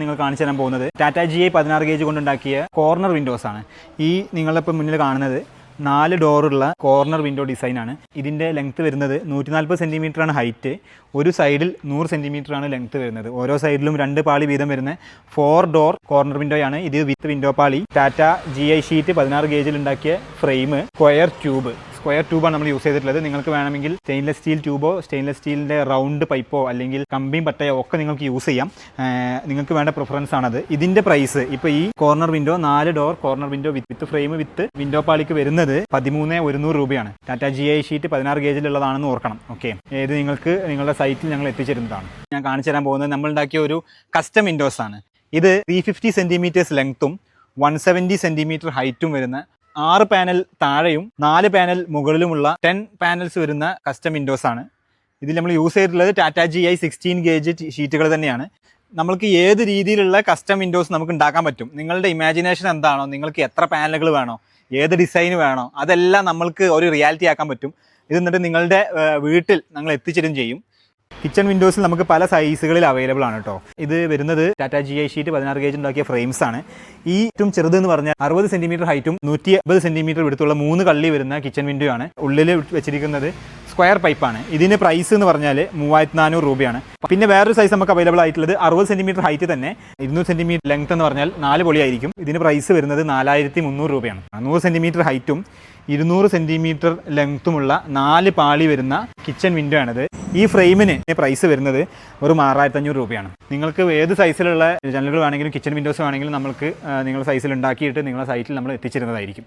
നിങ്ങൾ കാണിച്ചു തരാൻ പോകുന്നത്. ടാറ്റ ജി ഐ പതിനാറ് ഗേജ് കൊണ്ടുണ്ടാക്കിയ കോർണർ വിൻഡോസ് ആണ്. ഈ നിങ്ങളിപ്പോൾ മുന്നിൽ കാണുന്നത് നാല് ഡോറുള്ള കോർണർ വിൻഡോ ഡിസൈനാണ് ഇതിന്റെ ലെങ്ത്ത് വരുന്നത് നൂറ്റി നാൽപ്പത് ആണ് ഹൈറ്റ് ഒരു സൈഡിൽ നൂറ് ആണ് ലെങ്ത്ത് വരുന്നത്. ഓരോ സൈഡിലും രണ്ട് പാളി വീതം വരുന്ന ഫോർ ഡോർ കോർണർ വിൻഡോയാണ് ഇത് വിത്ത് വിൻഡോ പാളി. ടാറ്റ ജി ഐ ഷീറ്റ് പതിനാറ് ഗേജിൽ ഉണ്ടാക്കിയ ഫ്രെയിം സ്ക്വയർ ട്യൂബ് സ്ക്വയർ ട്യൂബാണ് നമ്മൾ യൂസ് ചെയ്തിട്ടുള്ളത്. നിങ്ങൾക്ക് വേണമെങ്കിൽ സ്റ്റെയിൻലെസ് സ്റ്റീൽ ട്യൂബോ സ്റ്റെയിൻലെസ് സ്റ്റീലിന്റെ റൗണ്ട് പൈപ്പോ അല്ലെങ്കിൽ കമ്പിയും പട്ടയോ ഒക്കെ നിങ്ങൾക്ക് യൂസ് ചെയ്യാം. നിങ്ങൾക്ക് വേണ്ട പ്രിഫറൻസ് ആണത്. ഇതിന്റെ പ്രൈസ് ഇപ്പോൾ ഈ കോർണർ വിൻഡോ നാല് door corner window with frame with window പാളിക്ക് വരുന്നത് പതിമൂന്ന് ഒരുന്നൂറ് രൂപയാണ്. ടാറ്റ ജി ഐ ഷീറ്റ് പതിനാറ് ഗേജിലുള്ളതാണെന്ന് ഓർക്കണം. ഓക്കെ ഇത് നിങ്ങൾക്ക് നിങ്ങളുടെ സൈറ്റിൽ ഞങ്ങൾ എത്തിച്ചിരുന്നതാണ്. ഞാൻ കാണിച്ചു തരാൻ പോകുന്നത് നമ്മൾ ഉണ്ടാക്കിയ ഒരു കസ്റ്റം വിൻഡോസ് ആണ്. ഇത് ത്രീ ഫിഫ്റ്റി സെന്റിമീറ്റേഴ്സ് ലെങ്ത്തും വൺ സെവന്റി സെന്റിമീറ്റർ ഹൈറ്റും വരുന്ന ആറ് പാനൽ താഴെയും നാല് പാനൽ മുകളിലുമുള്ള ടെൻ പാനൽസ് വരുന്ന കസ്റ്റം വിൻഡോസ് ആണ്. ഇതിൽ നമ്മൾ യൂസ് ചെയ്തിട്ടുള്ളത് Tata G I sixteen gauge ഷീറ്റുകൾ തന്നെയാണ്. നമുക്ക് ഏത് രീതിയിലുള്ള കസ്റ്റം വിൻഡോസ് നമുക്ക് ഉണ്ടാക്കാൻ പറ്റും? നിങ്ങളുടെ ഇമാജിനേഷൻ എന്താണോ? നിങ്ങൾക്ക് എത്ര പാനലുകൾ വേണോ? ഏത് ഡിസൈൻ വേണോ? അതെല്ലാം നമ്മൾക്ക് ഒരു റിയാലിറ്റി ആക്കാൻ പറ്റും. ഇത് എന്നിട്ട് നിങ്ങളുടെ വീട്ടിൽ ഞങ്ങൾ എത്തിച്ചേരും ചെയ്യും. കിച്ചൺ വിൻഡോസിൽ നമുക്ക് പല സൈസുകളിൽ അവൈലബിൾ ആണ് കേട്ടോ ഇത് വരുന്നത് ടാറ്റ ജി ഐ ഷീറ്റ് പതിനാറ് ഗേജ് ഉണ്ടാക്കിയ ഫ്രെയിംസ് ആണ്. ഈ ഏറ്റവും ചെറുത് എന്ന് പറഞ്ഞാൽ അറുപത് സെന്റിമീറ്റർ ഹൈറ്റും നൂറ്റി അമ്പത് സെന്റിമീറ്റർ വിടുത്തുള്ള മൂന്ന് കള്ളി വരുന്ന കിച്ചൺ വിൻഡോ ആണ് ഉള്ളിൽ വെച്ചിരിക്കുന്നത് സ്ക്വയർ പൈപ്പാണ് ഇതിന് പ്രൈസ് എന്ന് പറഞ്ഞാൽ മൂവായിരത്തി നാനൂറ് രൂപയാണ്. പിന്നെ വേറൊരു സൈസ് നമുക്ക് അവൈലബിൾ ആയിട്ടുള്ളത് അറുപത് സെന്റിമീറ്റർ ഹൈറ്റ് തന്നെ ഇരുന്നൂറ് സെന്റിമീറ്റർ ലെങ്ത് എന്ന് പറഞ്ഞാൽ നാല് പൊളിയായിരിക്കും ഇതിന് പ്രൈസ് വരുന്നത് നാലായിരത്തി മുന്നൂറ് രൂപയാണ് നൂറ് സെന്റിമീറ്റർ ഹൈറ്റും ഇരുന്നൂറ് സെന്റിമീറ്റർ ലെങ്ത്തുമുള്ള നാല് പാളി വരുന്ന കിച്ചൺ വിൻഡോ ആണിത്. ഈ ഫ്രെയിമിന് പ്രൈസ് വരുന്നത് ഒരു ആറായിരത്തി അഞ്ഞൂറ് രൂപയാണ്. നിങ്ങൾക്ക് ഏത് സൈസിലുള്ള ജനലുകൾ വേണമെങ്കിലും കിച്ചൺ വിൻഡോസ് വേണമെങ്കിലും നമുക്ക് നിങ്ങളുടെ സൈസിൽ ഉണ്ടാക്കിയിട്ട് നിങ്ങളുടെ സൈറ്റിൽ നമ്മൾ എത്തിച്ചിരുന്നതായിരിക്കും.